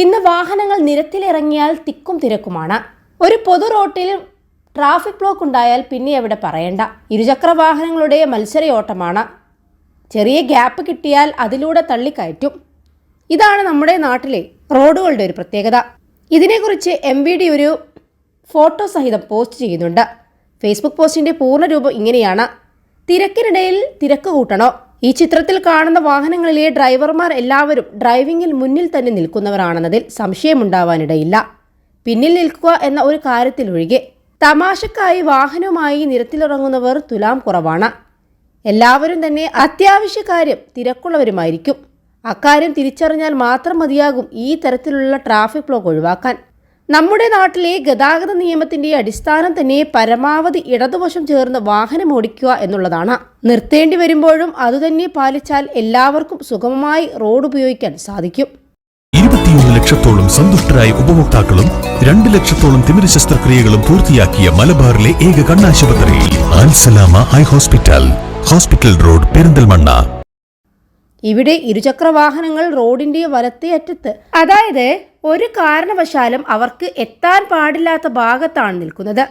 ഇന്ന് വാഹനങ്ങൾ നിരത്തിലിറങ്ങിയാൽ തിക്കും തിരക്കുമാണ്. ഒരു പൊതു റോട്ടിൽ ട്രാഫിക് ബ്ലോക്ക് ഉണ്ടായാൽ പിന്നെ എവിടെ പറയണ്ട. ഇരുചക്ര വാഹനങ്ങളുടെ മത്സരയോട്ടമാണ്. ചെറിയ ഗ്യാപ്പ് കിട്ടിയാൽ അതിലൂടെ തള്ളിക്കയറ്റും. ഇതാണ് നമ്മുടെ നാട്ടിലെ റോഡുകളുടെ ഒരു പ്രത്യേകത. ഇതിനെക്കുറിച്ച് എം ഡി ഒരു ഫോട്ടോ സഹിതം പോസ്റ്റ് ചെയ്യുന്നുണ്ട്. ഫേസ്ബുക്ക് പോസ്റ്റിന്റെ പൂർണരൂപം ഇങ്ങനെയാണ്. തിരക്കിനിടയിൽ തിരക്ക് കൂട്ടണോ? ഈ ചിത്രത്തിൽ കാണുന്ന വാഹനങ്ങളിലെ ഡ്രൈവർമാർ എല്ലാവരും ഡ്രൈവിംഗിൽ മുന്നിൽ തന്നെ നിൽക്കുന്നവരാണെന്നതിൽ സംശയമുണ്ടാവാനിടയില്ല. പിന്നിൽ നിൽക്കുക എന്ന ഒരു കാര്യത്തിലൊഴികെ തമാശക്കായി വാഹനവുമായി നിരത്തിലിറങ്ങുന്നവർ തുലാം കുറവാണ്. എല്ലാവരും തന്നെ അത്യാവശ്യ കാര്യം തിരക്കുള്ളവരുമായിരിക്കും. അക്കാര്യം തിരിച്ചറിഞ്ഞാൽ മാത്രം മതിയാകും ഈ തരത്തിലുള്ള ട്രാഫിക് ബ്ലോക്ക് ഒഴിവാക്കാൻ. നമ്മുടെ നാട്ടിലെ ഗതാഗത നിയമത്തിന്റെ അടിസ്ഥാനം തന്നെ പരമാവധി ഇടതുവശം ചേർന്ന് വാഹനം ഓടിക്കുക എന്നുള്ളതാണ്. നിർത്തേണ്ടി വരുമ്പോഴും അതുതന്നെ പാലിച്ചാൽ എല്ലാവർക്കും സുഗമമായി റോഡ് ഉപയോഗിക്കാൻ സാധിക്കും. ഇരുപത്തിയൊന്ന് ലക്ഷത്തോളം സന്തുഷ്ടരായ ഉപഭോക്താക്കളും രണ്ട് ലക്ഷത്തോളം തിമിര ശസ്ത്രക്രിയകളും പൂർത്തിയാക്കിയ മലബാറിലെ ഏക കണ്ണാശുപത്രി eye hospital. Hospital road Perinthalmanna. ഇവിടെ ഇരുചക്ര വാഹനങ്ങൾ റോഡിന്റെ വലത്തേ അറ്റത്ത്. അതായത് ഒരു കാരണവശാലും അവർക്ക് എത്താൻ പാടില്ലാത്ത ഭാഗത്താണ് നിൽക്കുന്നത്.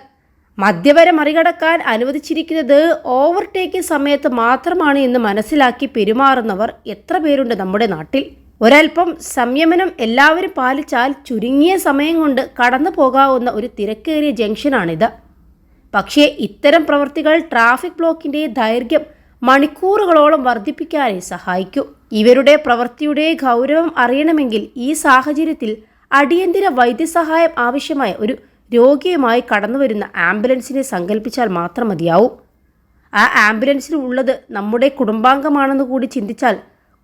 മദ്യവരെ മറികടക്കാൻ അനുവദിച്ചിരിക്കുന്നത് ഓവർടേക്കിംഗ് സമയത്ത് മാത്രമാണ് എന്ന് മനസ്സിലാക്കി പെരുമാറുന്നവർ എത്ര പേരുണ്ട് നമ്മുടെ നാട്ടിൽ? ഒരൽപ്പം സംയമനം എല്ലാവരും പാലിച്ചാൽ ചുരുങ്ങിയ സമയം കൊണ്ട് കടന്നു പോകാവുന്ന ഒരു തിരക്കേറിയ ജംഗ്ഷനാണിത്. പക്ഷേ ഇത്തരം പ്രവൃത്തികൾ ട്രാഫിക് ബ്ലോക്കിന്റെ ദൈർഘ്യം മണിക്കൂറുകളോളം വർദ്ധിപ്പിക്കാനേ സഹായിക്കൂ. ഇവരുടെ പ്രവൃത്തിയുടെ ഗൗരവം അറിയണമെങ്കിൽ ഈ സാഹചര്യത്തിൽ അടിയന്തര വൈദ്യസഹായം ആവശ്യമായ ഒരു രോഗിയുമായി കടന്നുവരുന്ന ആംബുലൻസിനെ സങ്കല്പിച്ചാൽ മാത്രം മതിയാവും. ആ ആംബുലൻസിൽ ഉള്ളത് നമ്മുടെ കുടുംബാംഗമാണെന്ന് കൂടി ചിന്തിച്ചാൽ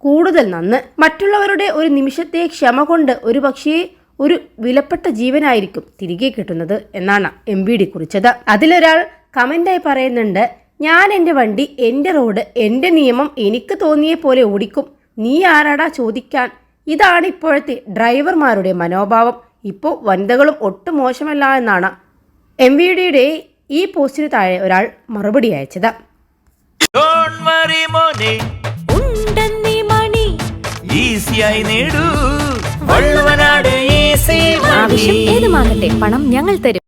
കൂടുതൽ നന്ന്. മറ്റുള്ളവരുടെ ഒരു നിമിഷത്തെ ക്ഷമ കൊണ്ട് ഒരു പക്ഷേ ഒരു വിലപ്പെട്ട ജീവനായിരിക്കും തിരികെ കിട്ടുന്നത് എന്നാണ് എം ബി ഡി കുറിച്ചത്. അതിലൊരാൾ കമന്റായി പറയുന്നുണ്ട് ഞാൻ എന്റെ വണ്ടി എന്റെ റോഡ് എന്റെ നിയമം എനിക്ക് തോന്നിയ പോലെ ഓടിക്കും. നീ ആരാടാ ചോദിക്കാൻ? ഇതാണ് ഇപ്പോഴത്തെ ഡ്രൈവർമാരുടെ മനോഭാവം. ഇപ്പോൾ വനിതകളും ഒട്ടും മോശമല്ല എന്നാണ് എം വി ഡിയുടെ ഈ പോസ്റ്റിന് താഴെ ഒരാൾ മറുപടി അയച്ചത്. ഏത് മാറട്ടെ മണി. ഈസിയായി നേടൂ. വള്ളുവനാട് ഈസി ആവശ്യം ഏതുമാകട്ടെ പണം ഞങ്ങൾ തരും.